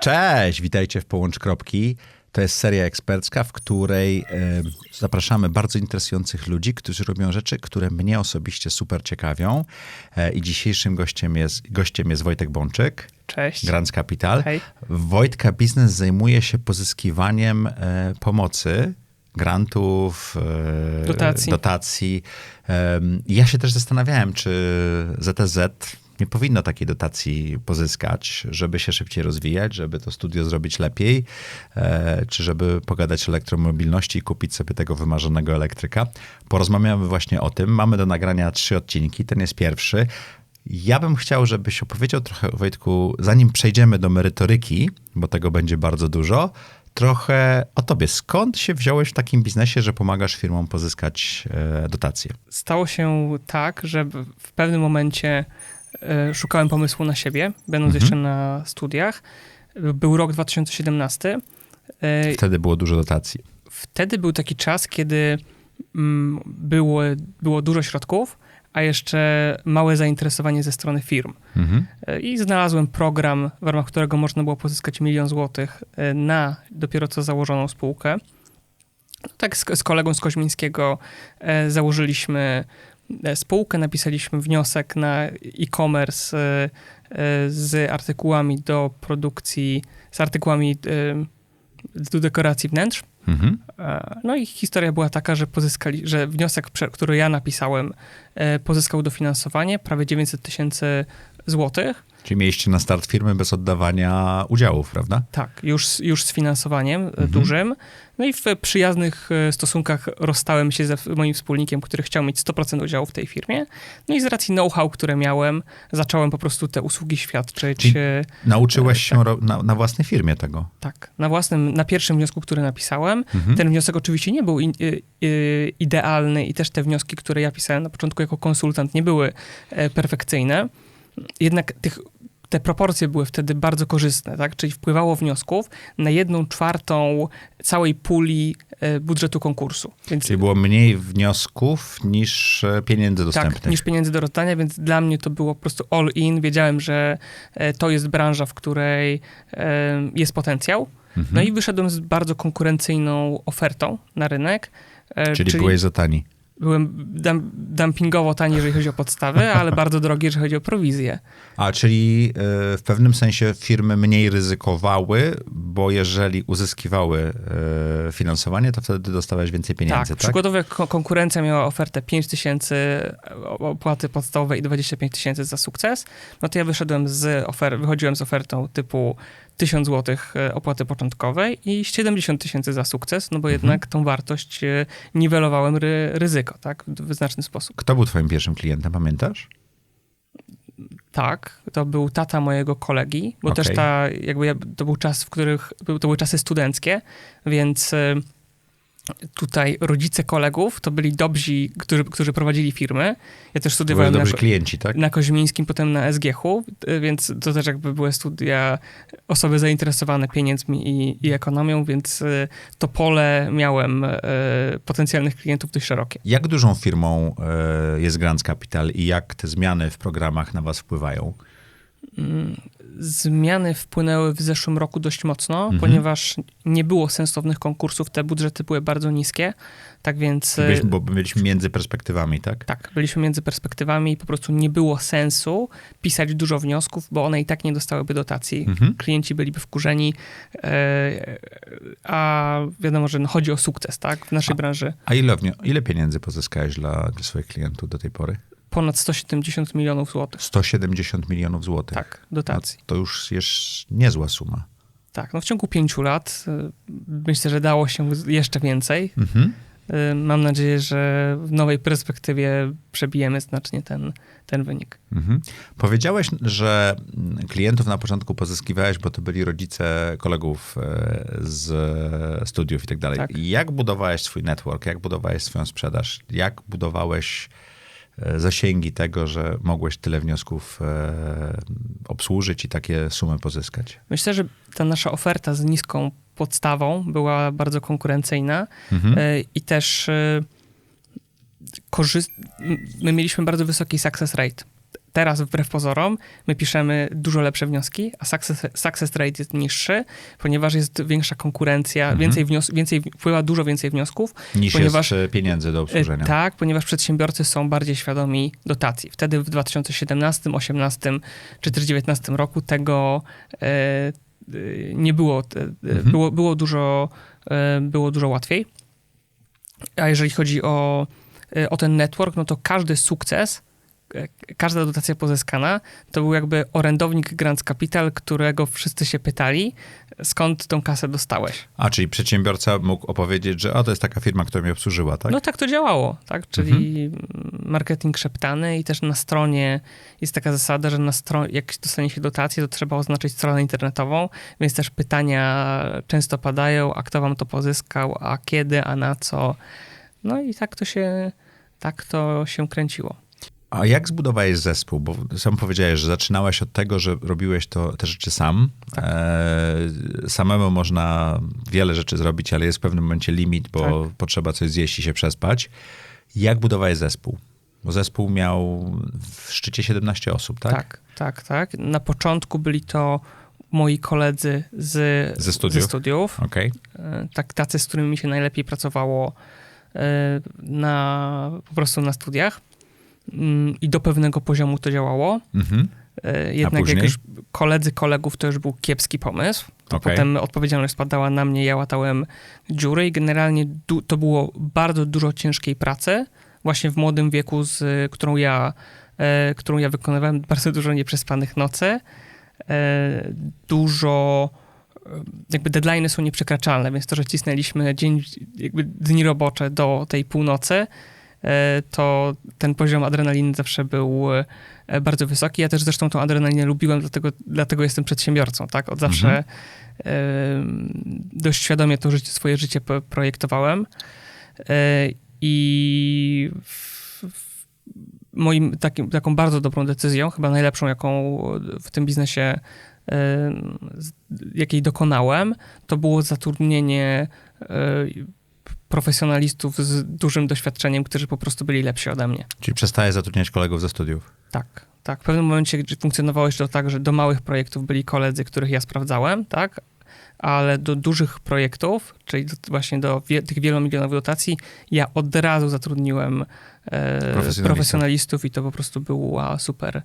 Cześć, witajcie w Połącz Kropki. To jest seria ekspercka, w której e, zapraszamy bardzo interesujących ludzi, którzy robią rzeczy, które mnie osobiście super ciekawią. E, I dzisiejszym gościem jest, gościem jest Wojtek Bączyk. Cześć. Grants Capital. Hej. Wojtka Biznes zajmuje się pozyskiwaniem e, pomocy, grantów, Dotacji. dotacji. Ja się też zastanawiałem, czy ZTZ nie powinno takiej dotacji pozyskać, żeby się szybciej rozwijać, żeby to studio zrobić lepiej, e, czy żeby pogadać o elektromobilności i kupić sobie tego wymarzonego elektryka. Porozmawiamy właśnie o tym. Mamy do nagrania trzy odcinki, ten jest pierwszy. Ja bym chciał, żebyś opowiedział trochę, Wojtku, zanim przejdziemy do merytoryki, bo tego będzie bardzo dużo, trochę o tobie. Skąd się wziąłeś w takim biznesie, że pomagasz firmom pozyskać e, dotacje? Stało się tak, że w- pewnym momencie szukałem pomysłu na siebie, będąc Mhm. jeszcze na studiach. Był rok 2017. E, Wtedy było dużo dotacji. Wtedy był taki czas, kiedy mm, było, było dużo środków, a jeszcze małe zainteresowanie ze strony firm. Mhm. E, I znalazłem program, w ramach którego można było pozyskać milion złotych e, na dopiero co założoną spółkę. Tak z, z kolegą z Koźmińskiego e, założyliśmy e, spółkę, napisaliśmy wniosek na e-commerce e, e, z artykułami do produkcji, z artykułami e, do dekoracji wnętrz. Mhm. E, No i historia była taka, że pozyskali, że wniosek, który ja napisałem, e, pozyskał dofinansowanie, prawie 900 tysięcy złotych. Czyli mieliście na start firmy bez oddawania udziałów, prawda? Tak, już, już z finansowaniem e, Mhm. dużym. No i w przyjaznych e, stosunkach rozstałem się ze moim wspólnikiem, który chciał mieć 100% udziału w tej firmie. No i z racji know-how, które miałem, zacząłem po prostu te usługi świadczyć. Czyli- e, Nauczyłeś się ro- na, na własnej firmie tego. Tak, na własnym, na pierwszym wniosku, który napisałem. Mhm. Ten wniosek oczywiście nie był i, y, idealny i też te wnioski, które ja pisałem na początku jako konsultant, nie były perfekcyjne. Jednak tych, te proporcje były wtedy bardzo korzystne, tak? Czyli wpływało wniosków na jedną czwartą całej puli e, budżetu konkursu. Więc Czyli było mniej wniosków niż e, pieniędzy dostępnych. tak, niż pieniędzy do rozdania, więc dla mnie to było po prostu all in. Wiedziałem, że e, to jest branża, w której jest potencjał. Mhm. No i wyszedłem z bardzo konkurencyjną ofertą na rynek. e, czyli, byłeś za tani. Byłem dum, dumpingowo tani, jeżeli chodzi o podstawy, ale bardzo drogi, jeżeli chodzi o prowizję. A, czyli e, w pewnym sensie firmy mniej ryzykowały, bo jeżeli uzyskiwały e, finansowanie, to wtedy dostawałeś więcej pieniędzy, tak, tak? przykładowo konkurencja miała ofertę 5 tysięcy opłaty podstawowej i 25 tysięcy za sukces, no to ja wyszedłem z ofer- wychodziłem z ofertą typu 1000 zł opłaty początkowej i 70 tysięcy za sukces, no bo jednak tą wartość e, niwelowałem ry- ryzyko, tak, w znaczny sposób. Kto był twoim pierwszym klientem, pamiętasz? Tak, to był tata mojego kolegi, bo Okej. też ta, jakby ja, to był czas, w których, to były czasy studenckie, więc y, tutaj rodzice kolegów to byli dobrzy, którzy, którzy prowadzili firmy. Ja też studiowałem na, klienci, tak? na Koźmińskim, potem na SGH-u, y, więc to też jakby były studia, osoby zainteresowane pieniędzmi i, i ekonomią, więc y, to pole miałem y, potencjalnych klientów dość szerokie. Jak dużą firmą e, jest Grants Capital i jak te zmiany w programach na was wpływają? Zmiany wpłynęły w zeszłym roku dość mocno, Mhm. ponieważ nie było sensownych konkursów, te budżety były bardzo niskie, tak więc Byliśmy, e, bo byliśmy między perspektywami, tak? tak, byliśmy między perspektywami i po prostu nie było sensu pisać dużo wniosków, bo one i tak nie dostałyby dotacji. Mhm. Klienci byliby wkurzeni, e, a wiadomo, że no chodzi o sukces, tak, w naszej branży. A ile, ile pieniędzy pozyskałeś dla, dla swoich klientów do tej pory? Ponad 170 milionów złotych, 170 milionów złotych. tak, No, dotacji. to już jest niezła suma. Tak, no w ciągu pięciu lat y, myślę, że dało się jeszcze więcej. Mhm. Y, Mam nadzieję, że w nowej perspektywie przebijemy znacznie ten, ten wynik. Mhm. Powiedziałeś, że klientów na początku pozyskiwałeś, bo to byli rodzice kolegów e, z studiów i tak dalej. Tak. Jak budowałeś swój network? Jak budowałeś swoją sprzedaż? Jak budowałeś zasięgi tego, że mogłeś tyle wniosków e, obsłużyć i takie sumy pozyskać? Myślę, że ta nasza oferta z niską podstawą była bardzo konkurencyjna Mhm. y, i też my mieliśmy bardzo wysoki success rate. Teraz wbrew pozorom my piszemy dużo lepsze wnioski, a success, success rate jest niższy, ponieważ jest większa konkurencja, Mhm. więcej, wnios- więcej wpływa dużo więcej wniosków. Niż Ponieważ- jest e, pieniędzy do E, obsłużenia. Tak, ponieważ przedsiębiorcy są bardziej świadomi dotacji. Wtedy w 2017, 2018 czy też 2019 roku tego e, e, nie było. E, Mhm. było, było, dużo, e, było dużo łatwiej. A jeżeli chodzi o, e, o ten network, no to każdy sukces, e, każda dotacja pozyskana, to był jakby orędownik Grants Capital, którego wszyscy się pytali, skąd tą kasę dostałeś. A, czyli przedsiębiorca mógł opowiedzieć, że o, to jest taka firma, która mnie obsłużyła, tak? No tak to działało, tak? Czyli marketing szeptany i też na stronie jest taka zasada, że na stronie, jak dostanie się dotację, to trzeba oznaczyć stronę internetową, więc też pytania często padają, a kto wam to pozyskał, a kiedy, a na co. No i tak to się, tak to się kręciło. A jak zbudowałeś zespół? Bo sam powiedziałeś, że zaczynałeś od tego, że robiłeś to, te rzeczy sam. Tak. E, samemu można wiele rzeczy zrobić, ale jest w pewnym momencie limit, bo Tak. potrzeba coś zjeść i się przespać. Jak budowałeś zespół? Bo zespół miał w szczycie 17 osób, tak? Tak, tak, tak. Na początku byli to moi koledzy z, Ze studiów? Ze studiów. Okej. E, tak, tacy, z którymi mi się najlepiej pracowało e, na, po prostu na studiach. Mm, I do pewnego poziomu to działało. Mhm. E, Jednak jak już koledzy kolegów, to już był kiepski pomysł. To Okej. Potem odpowiedzialność spadała na mnie, ja łatałem dziury i generalnie to było bardzo dużo ciężkiej pracy. Właśnie w młodym wieku, z którą ja, e, którą ja wykonywałem, bardzo dużo nieprzespanych nocy. E, dużo e, jakby deadline'y są nieprzekraczalne, więc to, że cisnęliśmy dzień, jakby dni robocze do tej północy, to ten poziom adrenaliny zawsze był e, bardzo wysoki. Ja też zresztą tą adrenalinę lubiłem, dlatego, dlatego jestem przedsiębiorcą, tak? Od zawsze Mhm. e, dość świadomie to życie, swoje życie projektowałem. E, I w, w moim takim, taką bardzo dobrą decyzją, chyba najlepszą, jaką w tym biznesie e, jakiej dokonałem, to było zatrudnienie e, profesjonalistów z dużym doświadczeniem, którzy po prostu byli lepsi ode mnie. Czyli przestałeś zatrudniać kolegów ze studiów. Tak, tak. W pewnym momencie funkcjonowało jeszcze to tak, że do małych projektów byli koledzy, których ja sprawdzałem, tak? Ale do dużych projektów, czyli do, właśnie do wie, tych wielomilionowych dotacji, ja od razu zatrudniłem e, Profesjonalistów. i to po prostu była super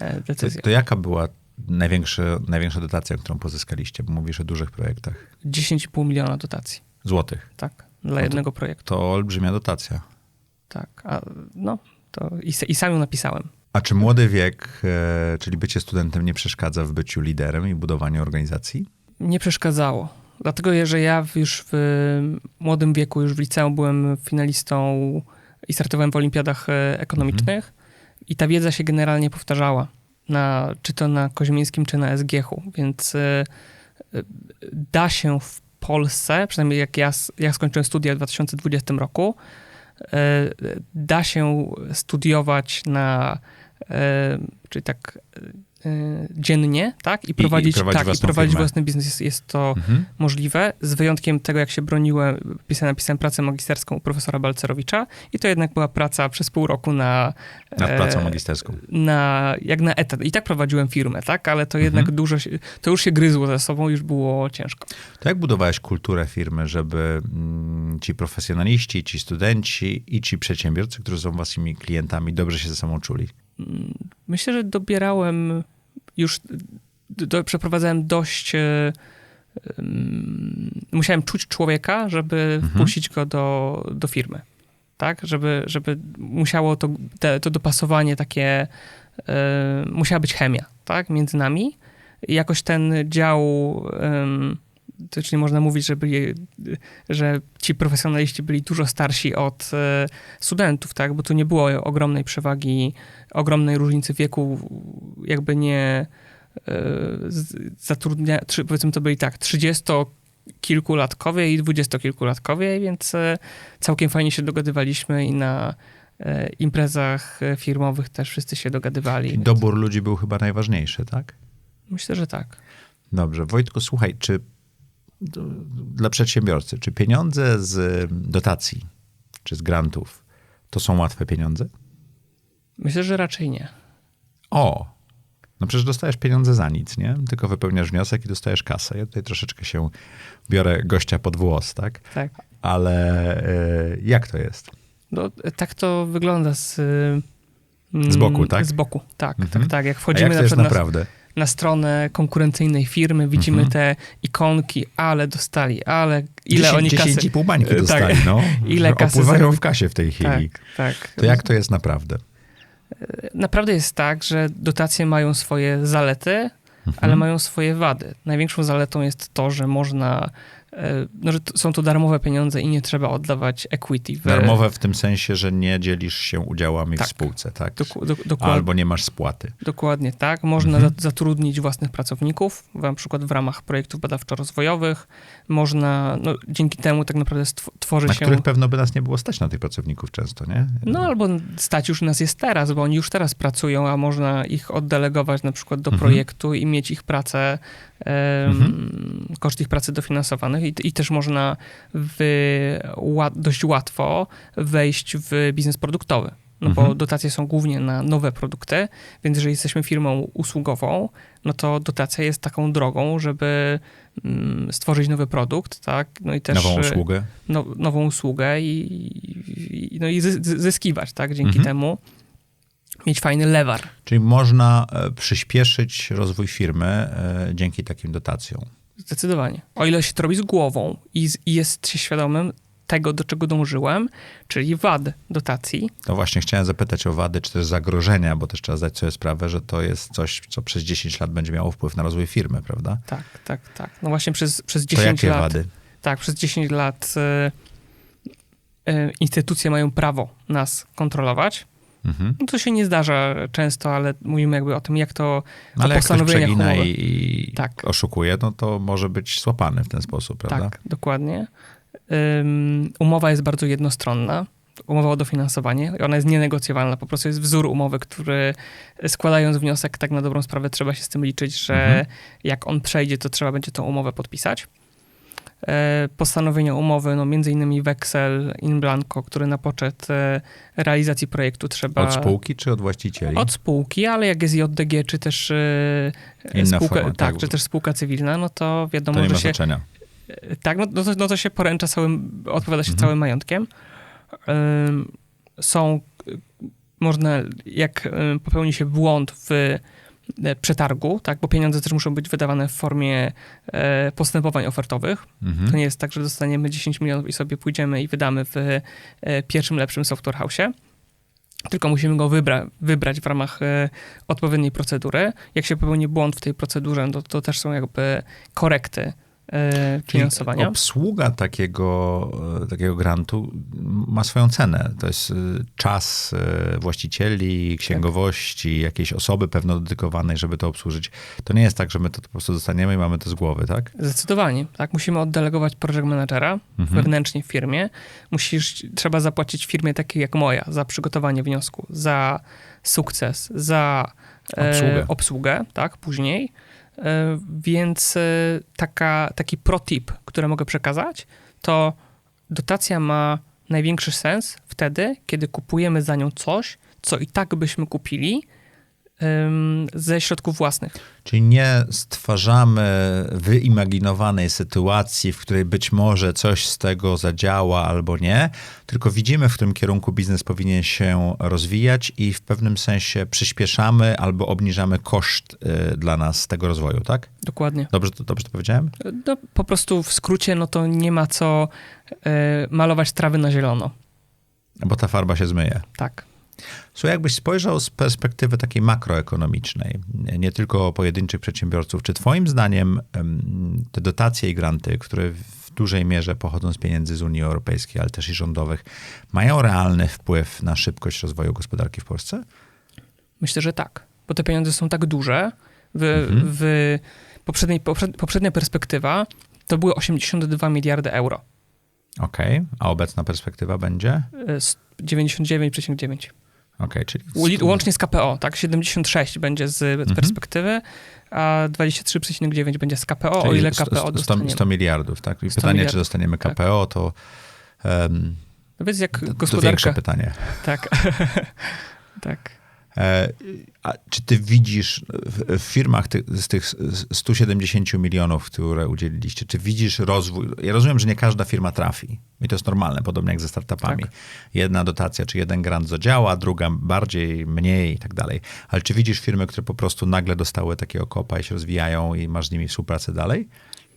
e, To, decyzja. to jaka była największa, największa dotacja, którą pozyskaliście? Bo mówisz o dużych projektach. 10,5 miliona dotacji, Złotych. tak, dla to- jednego projektu, To olbrzymia dotacja. tak. A, no, to i, i sam ją napisałem. A czy młody wiek, e, czyli bycie studentem, nie przeszkadza w byciu liderem i budowaniu organizacji? nie przeszkadzało. Dlatego, że ja już w młodym wieku, już w liceum byłem finalistą i startowałem w olimpiadach e, ekonomicznych i ta wiedza się generalnie powtarzała, na, czy to na Koźmińskim, czy na SGH-u, więc e, da się w Polsce, przynajmniej jak ja, ja skończyłem studia w 2020 roku, e, da się studiować na, e, czyli tak dziennie, tak? I prowadzić, prowadzić tak, i prowadzić własny biznes. Jest, jest to Mhm. możliwe, z wyjątkiem tego, jak się broniłem, pisałem, napisałem pracę magisterską u profesora Balcerowicza i to jednak była praca przez pół roku na... Nad e, pracą magisterską. Na, jak na etat. I tak prowadziłem firmę, tak? Ale to jednak Mhm. dużo się, to już się gryzło ze sobą, już było ciężko. To jak budowałeś kulturę firmy, żeby mm, ci profesjonaliści, ci studenci i ci przedsiębiorcy, którzy są waszymi klientami, dobrze się ze sobą czuli? Myślę, że dobierałem już, do, przeprowadzałem dość. e, em, musiałem czuć człowieka, żeby Mhm. wpuścić go do, do firmy. Tak? Żeby, żeby musiało to, te, to dopasowanie takie, e, musiała być chemia, tak? Między nami. I jakoś ten dział, em, czyli można mówić, że, byli, że ci profesjonaliści byli dużo starsi od e, studentów, tak? Bo tu nie było ogromnej przewagi ogromnej różnicy wieku, jakby nie e, zatrudnia, powiedzmy to byli tak, 30-kilkulatkowie i 20-kilkulatkowie, więc e, całkiem fajnie się dogadywaliśmy i na imprezach firmowych też wszyscy się dogadywali. Czyli dobór ludzi był chyba najważniejszy, tak? Myślę, że tak. Dobrze. Wojtku, słuchaj, czy dla przedsiębiorcy, czy pieniądze z dotacji, czy z grantów, to są łatwe pieniądze? Myślę, że raczej nie. O, no przecież dostajesz pieniądze za nic, nie? Tylko wypełniasz wniosek i dostajesz kasę. Ja tutaj troszeczkę się biorę gościa pod włos, tak? Tak. Ale y, jak to jest? No, tak to wygląda z... y, Z boku, tak? Z boku, tak, Mhm. tak, tak. Jak A wchodzimy jak to na jest naprawdę? Na stronę konkurencyjnej firmy, widzimy Mhm. te ikonki, ale dostali, ale ile 10, oni kasy... 10 i pół bańki Tak. dostali, no. Ile kasy Opływają w kasie w tej chwili. Tak, tak. To jak to jest naprawdę? Naprawdę jest tak, że dotacje mają swoje zalety, Mhm. ale mają swoje wady. Największą zaletą jest to, że można, e, no, że są to darmowe pieniądze i nie trzeba oddawać equity. W, Darmowe w tym sensie, że nie dzielisz się udziałami Tak. w spółce, tak? Doku, do, dokład, Albo nie masz spłaty. Dokładnie tak. Można Mhm. za- zatrudnić własnych pracowników, na przykład w ramach projektów badawczo-rozwojowych. Można, no, dzięki temu tak naprawdę tworzy Na się... których pewno by nas nie było stać na tych pracowników często, nie? No albo stać już nas jest teraz, bo oni już teraz pracują, a można ich oddelegować na przykład do Mhm. projektu i mieć ich pracę, em, Mhm. koszt ich pracy dofinansowanych i, i też można w, dość łatwo wejść w biznes produktowy. No bo Mhm. dotacje są głównie na nowe produkty, więc jeżeli jesteśmy firmą usługową, no to dotacja jest taką drogą, żeby mm, stworzyć nowy produkt, tak? No i też Nową usługę. no, nową usługę i, i, no i zys- zys- zyskiwać, tak? Dzięki Mhm. temu mieć fajny lewar. Czyli można e, przyspieszyć rozwój firmy e, dzięki takim dotacjom. Zdecydowanie. O ile się to robi z głową i, z, i jest się świadomym tego, do czego dążyłem, czyli wad dotacji. No właśnie chciałem zapytać o wady, czy też zagrożenia, bo też trzeba zdać sobie sprawę, że to jest coś, co przez 10 lat będzie miało wpływ na rozwój firmy, prawda? Tak, tak, tak. No właśnie przez, przez To 10 jakie lat. wady? Tak, przez 10 lat y, y, instytucje mają prawo nas kontrolować. Mhm. No to się nie zdarza często, ale mówimy jakby o tym, jak to No, ale jak ktoś przegina i, i Tak. oszukuje, no to może być złapany w ten sposób, prawda? Tak, dokładnie. Umowa jest bardzo jednostronna. Umowa o dofinansowanie. Ona jest nienegocjowalna. Po prostu jest wzór umowy, który składając wniosek, tak na dobrą sprawę trzeba się z tym liczyć, że Mhm. jak on przejdzie, to trzeba będzie tą umowę podpisać. E, Postanowienia umowy, no między innymi weksel in blanco, który na poczet e, realizacji projektu trzeba... Od spółki czy od właścicieli? Od spółki, ale jak jest JDG, czy też Inna spółka, forma, tak, tak. czy też spółka cywilna, no to wiadomo, to nie że ma się znaczenia. Tak, no, no, to, no to się poręcza całym, odpowiada się Mhm. całym majątkiem. Są, y, można, jak y, popełni się błąd w y, przetargu, tak, bo pieniądze też muszą być wydawane w formie e, postępowań ofertowych. Mhm. To nie jest tak, że dostaniemy 10 milionów i sobie pójdziemy i wydamy w e, pierwszym lepszym software house'ie. Tylko musimy go wybra- wybrać w ramach e, odpowiedniej procedury. Jak się popełni błąd w tej procedurze, to, to też są jakby korekty e, Czyli finansowania. obsługa takiego, e, takiego grantu ma swoją cenę. To jest e, czas właścicieli, księgowości, jakiejś osoby pewno dedykowanej, żeby to obsłużyć. To nie jest tak, że my to po prostu dostaniemy i mamy to z głowy, tak? Zdecydowanie, tak. Musimy oddelegować project managera Mhm. wewnętrznie w firmie. Musisz, trzeba zapłacić firmie takiej jak moja za przygotowanie wniosku, za sukces, za Obsługę. e, obsługę tak, później. E, więc e, taka, taki pro tip, który mogę przekazać, to dotacja ma największy sens wtedy, kiedy kupujemy za nią coś, co i tak byśmy kupili ze środków własnych. Czyli nie stwarzamy wyimaginowanej sytuacji, w której być może coś z tego zadziała albo nie, tylko widzimy, w którym kierunku biznes powinien się rozwijać i w pewnym sensie przyspieszamy albo obniżamy koszt y, dla nas tego rozwoju, tak? Dokładnie. Dobrze to, dobrze to powiedziałem? No, po prostu w skrócie, no to nie ma co e, malować trawy na zielono. Bo ta farba się zmyje. Tak. Słuchaj, jakbyś spojrzał z perspektywy takiej makroekonomicznej, nie- tylko pojedynczych przedsiębiorców, czy twoim zdaniem em, te dotacje i granty, które w dużej mierze pochodzą z pieniędzy z Unii Europejskiej, ale też i rządowych, mają realny wpływ na szybkość rozwoju gospodarki w Polsce? Myślę, że tak. Bo te pieniądze są tak duże. W, Mhm. w poprzedniej, poprzed, poprzednia perspektywa to były 82 miliardy euro. Okej, a obecna perspektywa będzie? E, s- 99,9. Okej, czyli... Łącznie z KPO, tak? 76 będzie z Mhm. perspektywy, a 23,9 będzie z KPO, o czyli ile sto- KPO sto- dostaniemy. 100 miliardów, tak? I 100 pytanie, czy dostaniemy tak. KPO, to... Um, No więc jak to, to gospodarka... większe pytanie. Tak. tak. E, a czy ty widzisz w, w firmach ty, z tych 170 milionów, które udzieliliście, czy widzisz rozwój? Ja rozumiem, że nie każda firma trafi. I to jest normalne, podobnie jak ze startupami. Tak. Jedna dotacja czy jeden grant zadziała, druga bardziej, mniej i tak dalej. Ale czy widzisz firmy, które po prostu nagle dostały takiego kopa i się rozwijają i masz z nimi współpracę dalej?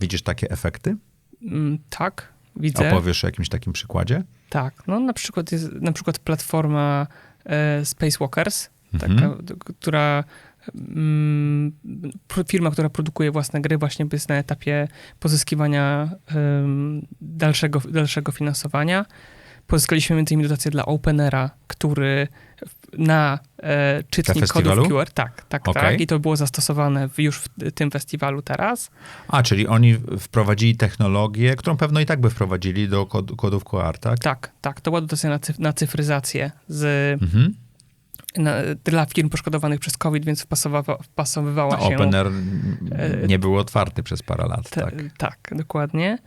Widzisz takie efekty? Mm, tak, widzę. Opowiesz o jakimś takim przykładzie? Tak, no na przykład jest na przykład platforma e, Spacewalkers, Mhm. taka, d- która mm, firma, która produkuje własne gry, właśnie jest na etapie pozyskiwania dalszego, dalszego finansowania. Pozyskaliśmy między innymi dotację dla Openera, który na e, czytnik kodów? QR, tak, tak, Okej. tak. I to było zastosowane w, już w tym festiwalu teraz. A, czyli oni wprowadzili technologię, którą pewno i tak by wprowadzili do kod, kodów QR, tak? Tak, tak, to była dotacja na, cyf- na cyfryzację z, Mhm. Na, dla firm poszkodowanych przez COVID, więc wpasowa- wpasowywała No, się... Opener e, nie był otwarty przez parę lat, Te, tak. tak. dokładnie.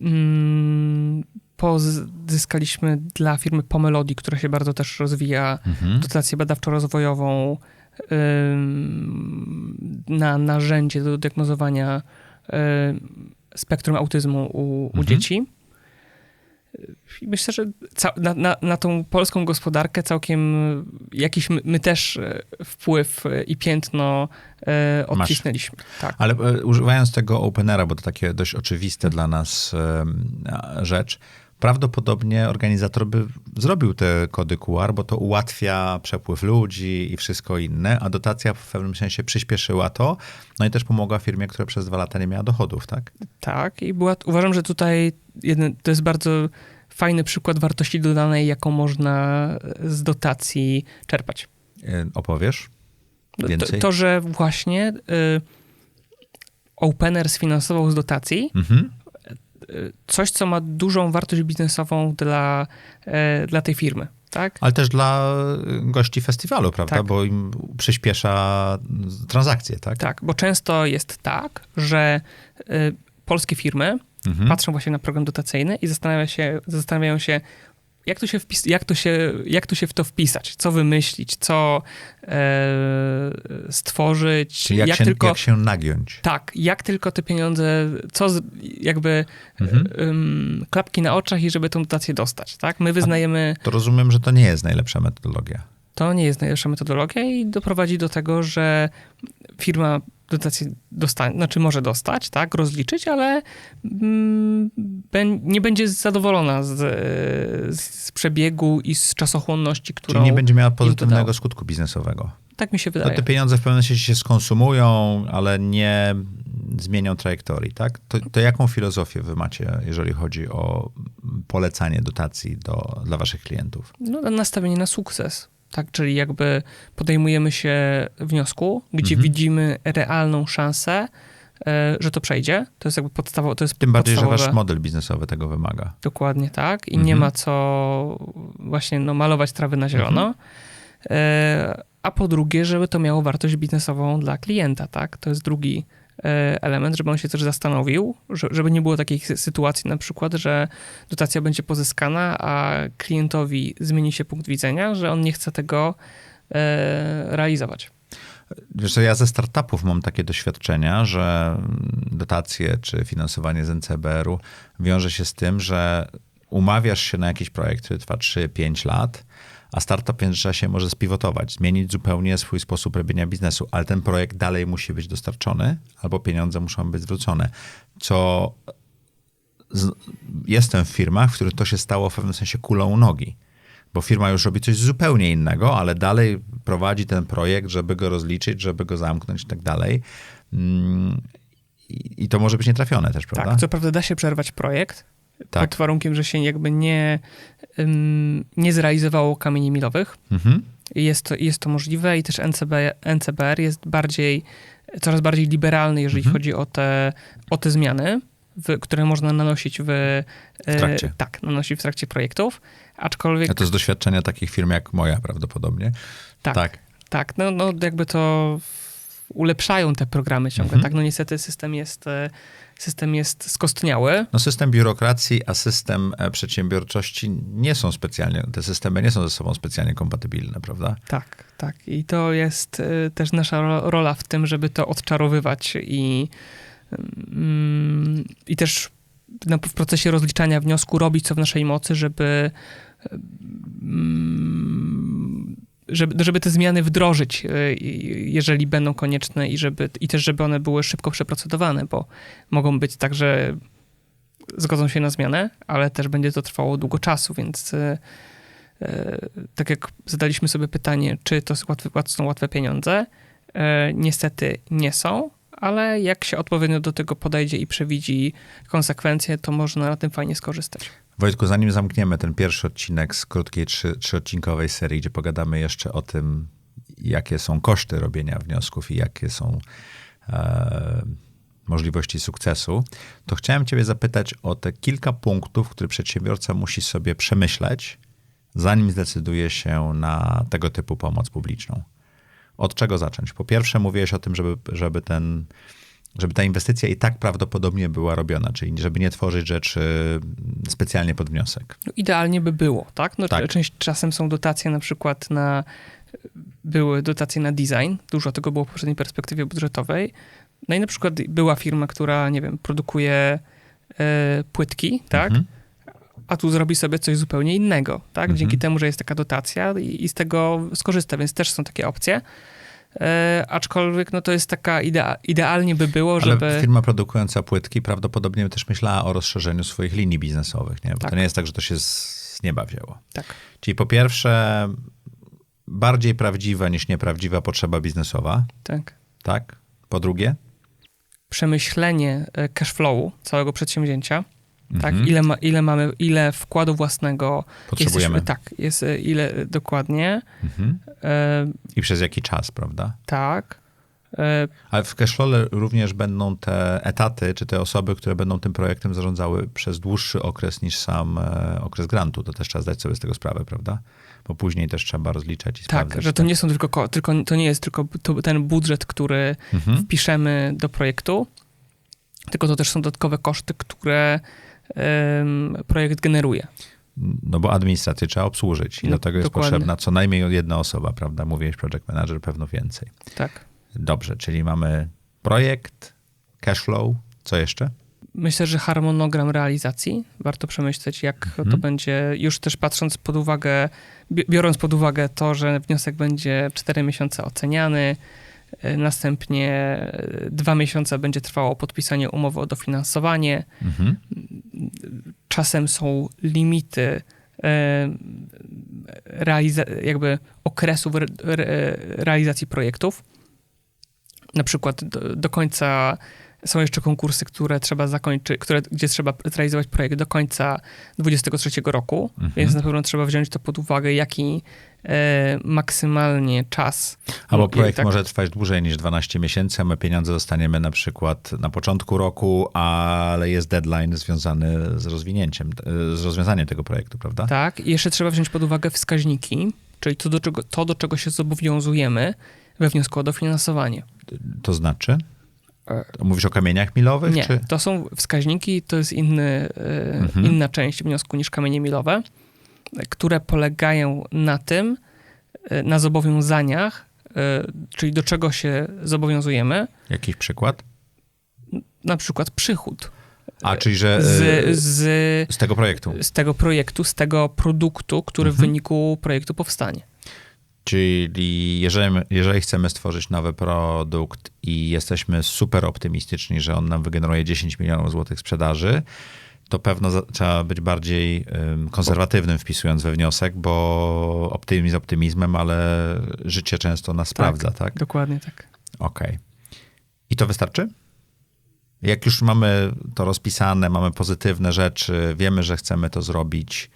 Mm, Pozyskaliśmy dla firmy Pomelody, która się bardzo też rozwija, Mhm. dotację badawczo-rozwojową ym, na narzędzie do diagnozowania ym, spektrum autyzmu u, u Mhm. dzieci. I myślę, że na, na, na tą polską gospodarkę całkiem jakiś my, my też e, wpływ e, i piętno e, odcisnęliśmy. Tak. Ale e, używając tego Openera, bo to takie dość oczywiste dla nas a, rzecz, prawdopodobnie organizator by zrobił te kody QR, bo to ułatwia przepływ ludzi i wszystko inne, a dotacja w pewnym sensie przyspieszyła to, no i też pomogła firmie, która przez dwa lata nie miała dochodów, tak? Tak, i była, uważam, że tutaj jeden, to jest bardzo fajny przykład wartości dodanej, jaką można z dotacji czerpać. E, Opowiesz? To, Więcej? to że właśnie y, Opener sfinansował z dotacji Mhm. Coś, co ma dużą wartość biznesową dla, y, dla tej firmy. Tak? Ale też dla e, gości festiwalu, prawda? Tak. Bo im przyspiesza transakcje, tak? tak, bo często jest tak, że y, polskie firmy Mhm. patrzą właśnie na program dotacyjny i zastanawia się, zastanawiają się, jak tu, się wpis- jak, tu się, jak tu się w to wpisać, co wymyślić, co e, stworzyć, Czyli jak, jak się, tylko... jak się nagiąć. Tak, jak tylko te pieniądze, co z, jakby Mhm. ym, klapki na oczach i żeby tą dotację dostać, tak? My wyznajemy, To rozumiem, że to nie jest najlepsza metodologia. to nie jest najlepsza metodologia i doprowadzi do tego, że firma dotację dostanie, znaczy może dostać, tak, rozliczyć, ale mm, nie będzie zadowolona z, z przebiegu i z czasochłonności, którą... Czyli nie będzie miała pozytywnego skutku biznesowego. Tak mi się To wydaje. te pieniądze w pewnym sensie się skonsumują, ale nie zmienią trajektorii, tak? To, to jaką filozofię wy macie, jeżeli chodzi o polecanie dotacji do, dla waszych klientów? No, nastawienie na sukces. Tak, czyli jakby podejmujemy się wniosku, gdzie Mhm. widzimy realną szansę, e, że to przejdzie. To jest jakby podstawowe. To jest Tym bardziej, że podstawowe. wasz model biznesowy tego wymaga. Dokładnie tak. I Mhm. nie ma co właśnie no, malować trawy na zielono. Mhm. E, a po drugie, żeby to miało wartość biznesową dla klienta, tak? To jest drugi element, żeby on się też zastanowił, że, żeby nie było takich sy- sytuacji na przykład, że dotacja będzie pozyskana, a klientowi zmieni się punkt widzenia, że on nie chce tego e, realizować. Wiesz ja ze startupów mam takie doświadczenia, że dotacje czy finansowanie z NCBR-u wiąże się z tym, że umawiasz się na jakiś projekt, który trwa 3-5 lat, a startup w międzyczasie może spiwotować, zmienić zupełnie swój sposób robienia biznesu, ale ten projekt dalej musi być dostarczony, albo pieniądze muszą być zwrócone. Co z, jestem w firmach, w których to się stało w pewnym sensie kulą u nogi. Bo firma już robi coś zupełnie innego, ale dalej prowadzi ten projekt, żeby go rozliczyć, żeby go zamknąć i tak dalej. Mm, I, I to może być nietrafione też, prawda? Tak, co prawda da się przerwać projekt, Tak. pod warunkiem, że się jakby nie, nie zrealizowało kamieni milowych. Mhm. Jest to, jest to możliwe i też NCB, NCBR jest bardziej, coraz bardziej liberalny, jeżeli Mhm. chodzi o te, o te zmiany, w, które można nanosić w, e, W trakcie. Tak, nanosić w trakcie projektów. Aczkolwiek A to z doświadczenia takich firm jak moja prawdopodobnie. tak, tak, tak. no, no jakby to ulepszają te programy ciągle, Mhm. tak? No niestety system jest, e, system jest skostniały. No system biurokracji, a system e, przedsiębiorczości nie są specjalnie, te systemy nie są ze sobą specjalnie kompatybilne, prawda? Tak, tak. I to jest e, też nasza ro- rola w tym, żeby to odczarowywać i, mm, i też na- w procesie rozliczania wniosku robić co w naszej mocy, żeby mm, żeby, żeby te zmiany wdrożyć, e, jeżeli będą konieczne i, żeby, i też, żeby one były szybko przeprocedowane, bo mogą być tak, że zgodzą się na zmianę, ale też będzie to trwało długo czasu, więc e, e, tak jak zadaliśmy sobie pytanie, czy to łatwe, łat- są łatwe pieniądze, niestety nie są, ale jak się odpowiednio do tego podejdzie i przewidzi konsekwencje, to można na tym fajnie skorzystać. Wojtku, zanim zamkniemy ten pierwszy odcinek z krótkiej trzy, trzyodcinkowej serii, gdzie pogadamy jeszcze o tym, jakie są koszty robienia wniosków i jakie są e, możliwości sukcesu, to chciałem Ciebie zapytać o te kilka punktów, które przedsiębiorca musi sobie przemyśleć, zanim zdecyduje się na tego typu pomoc publiczną. Od czego zacząć? Po pierwsze, mówiłeś o tym, żeby, żeby ten żeby ta inwestycja i tak prawdopodobnie była robiona, czyli żeby nie tworzyć rzeczy specjalnie pod wniosek. No, idealnie by było, tak? No, Tak. Część, czasem są dotacje na przykład na, były dotacje na design, dużo tego było w poprzedniej perspektywie budżetowej. No i na przykład była firma, która, nie wiem, produkuje e, płytki, tak? Mhm. a tu zrobi sobie coś zupełnie innego, tak? Mhm. Dzięki temu, że jest taka dotacja i, i z tego skorzysta, więc też są takie opcje. E, aczkolwiek no to jest taka idea, idealnie by było, Ale żeby... firma produkująca płytki prawdopodobnie też myślała o rozszerzeniu swoich linii biznesowych, nie? Bo Tak. to nie jest tak, że to się z nieba wzięło. Tak, Czyli po pierwsze, bardziej prawdziwa niż nieprawdziwa potrzeba biznesowa, tak. tak? Po drugie, Przemyślenie e, cash flowu całego przedsięwzięcia, tak? Mhm. Ile, ma, ile mamy, ile wkładu własnego potrzebujemy. Jesteśmy, tak, jest e, ile e, dokładnie. Mhm. E, I przez jaki czas, prawda? tak. E, Ale w cashflow również będą te etaty, czy te osoby, które będą tym projektem zarządzały przez dłuższy okres niż sam e, okres grantu. To też trzeba zdać sobie z tego sprawę, prawda? Bo później też trzeba rozliczać i tak, sprawdzać. że to nie są tylko, ko- tylko, to nie jest tylko to, ten budżet, który Mhm. wpiszemy do projektu, tylko to też są dodatkowe koszty, które projekt generuje. No bo administrację trzeba obsłużyć i No, do tego jest dokładnie. potrzebna co najmniej jedna osoba, prawda? Mówiłeś project manager, pewno więcej. Tak. Dobrze, czyli mamy projekt, cashflow, co jeszcze? Myślę, że harmonogram realizacji warto przemyśleć, jak to Mhm. będzie, już też patrząc pod uwagę, bi- biorąc pod uwagę to, że wniosek będzie 4 miesiące oceniany, następnie y, dwa miesiące będzie trwało podpisanie umowy o dofinansowanie, Mhm. czasem są limity e, realiza- jakby okresów re- re- realizacji projektów. Na przykład do, do końca są jeszcze konkursy, które trzeba zakończyć, które, gdzie trzeba zrealizować projekt do końca 2023 roku, Mhm. więc na pewno trzeba wziąć to pod uwagę, jaki e, maksymalnie czas. Albo projekt tak- może trwać dłużej niż 12 miesięcy, a my pieniądze dostaniemy na przykład na początku roku, ale jest deadline związany z rozwinięciem, e, z rozwiązaniem tego projektu, prawda? Tak, i jeszcze trzeba wziąć pod uwagę wskaźniki, czyli to, do czego, to, do czego się zobowiązujemy we wniosku o dofinansowanie. To znaczy? E, Mówisz o kamieniach milowych? Nie, Czy? to są wskaźniki, to jest inny, e, Mhm. inna część wniosku niż kamienie milowe, które polegają na tym, e, na zobowiązaniach, czyli do czego się zobowiązujemy, Jakiś przykład? na przykład przychód A, czyli że z, z, z tego projektu. z tego projektu, z tego produktu, który w Mhm. wyniku projektu powstanie. Czyli jeżeli, jeżeli chcemy stworzyć nowy produkt i jesteśmy super optymistyczni, że on nam wygeneruje 10 milionów złotych sprzedaży, to pewno za, trzeba być bardziej ym, konserwatywnym wpisując we wniosek, bo optymizm optymizmem, ale życie często nas sprawdza, tak? Dokładnie tak. Okej. I to wystarczy? Jak już mamy to rozpisane, mamy pozytywne rzeczy, wiemy, że chcemy to zrobić,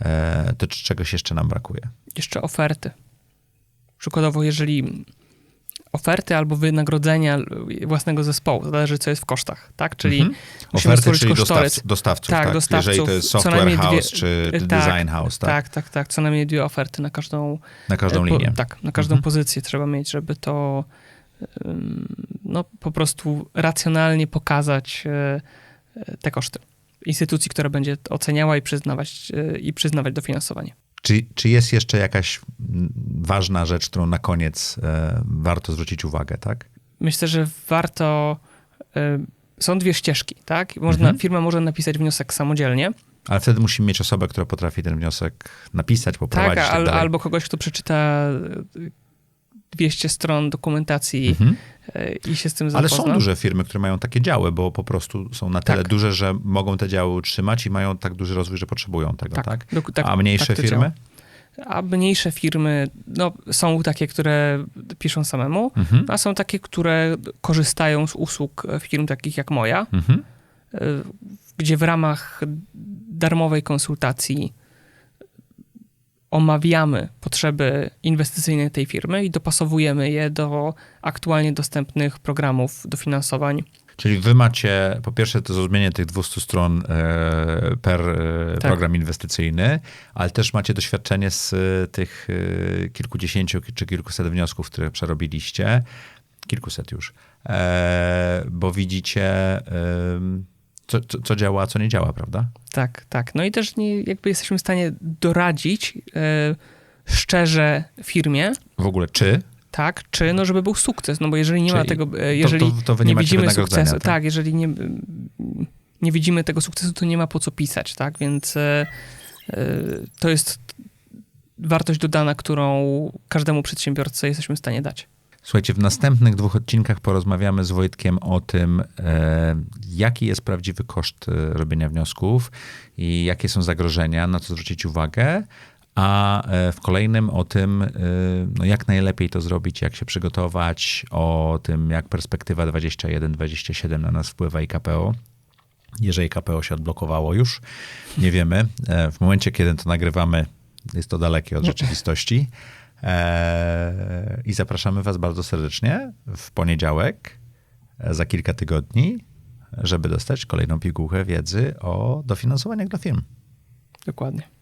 e, to czegoś jeszcze nam brakuje? Jeszcze oferty. Przykładowo, jeżeli oferty albo wynagrodzenia własnego zespołu, zależy co jest w kosztach, tak? Czyli Mhm. musimy Oferty, stworzyć czyli kosztorys. dostawców, dostawców Tak, tak, dostawców, Jeżeli to jest co software najmniej house dwie- czy tak, design house, tak? Tak, tak, tak. Co najmniej dwie oferty na każdą, Na każdą po- linię. Tak, na każdą Mhm. pozycję trzeba mieć, żeby to no, po prostu racjonalnie pokazać e, te koszty instytucji, która będzie oceniała i przyznawać, i przyznawać dofinansowanie. Czy, czy jest jeszcze jakaś ważna rzecz, którą na koniec e, warto zwrócić uwagę, tak? Myślę, że warto. e, Są dwie ścieżki, tak? Można, Mhm. Firma może napisać wniosek samodzielnie, Ale wtedy musimy mieć osobę, która potrafi ten wniosek napisać, poprowadzić tak, tak al, dalej. albo kogoś, kto przeczyta 200 stron dokumentacji Mhm. e, i się z tym Ale zapozna. są duże firmy, które mają takie działy, bo po prostu są na tyle Tak. duże, że mogą te działy utrzymać i mają tak duży rozwój, że potrzebują tego, tak? Tak, tak, A mniejsze tak firmy? działa. A mniejsze firmy, no, są takie, które piszą samemu, Mhm. a są takie, które korzystają z usług firm takich jak moja, Mhm. y, gdzie w ramach darmowej konsultacji omawiamy potrzeby inwestycyjne tej firmy i dopasowujemy je do aktualnie dostępnych programów dofinansowań. Czyli wy macie po pierwsze to zrozumienie tych 200 stron e, per e, Tak. program inwestycyjny, ale też macie doświadczenie z e, tych kilkudziesięciu czy kilkuset wniosków, które przerobiliście. Kilkuset już. Bo widzicie, co, co, co działa, a co nie działa, prawda? Tak, tak. No i też nie, jakby jesteśmy w stanie doradzić e, szczerze firmie, W ogóle czy? tak, czy no, żeby był sukces, no bo jeżeli nie ma tego, to- e, jeżeli to, to wy nie, widzimy sukcesu, tak? tak? jeżeli nie, nie widzimy tego sukcesu, to nie ma po co pisać, tak, więc e, to jest wartość dodana, którą każdemu przedsiębiorcy jesteśmy w stanie dać. Słuchajcie, w następnych dwóch odcinkach porozmawiamy z Wojtkiem o tym, e, jaki jest prawdziwy koszt e, robienia wniosków i jakie są zagrożenia, na co zwrócić uwagę. A e, w kolejnym o tym, e, no jak najlepiej to zrobić, jak się przygotować, o tym, jak perspektywa 21-27 na nas wpływa i KPO. Jeżeli KPO się odblokowało już, nie wiemy. W momencie, kiedy to nagrywamy, jest to dalekie od rzeczywistości. E, I zapraszamy Was bardzo serdecznie w poniedziałek e, za kilka tygodni, żeby dostać kolejną pigułkę wiedzy o dofinansowaniach dla firm. Dokładnie.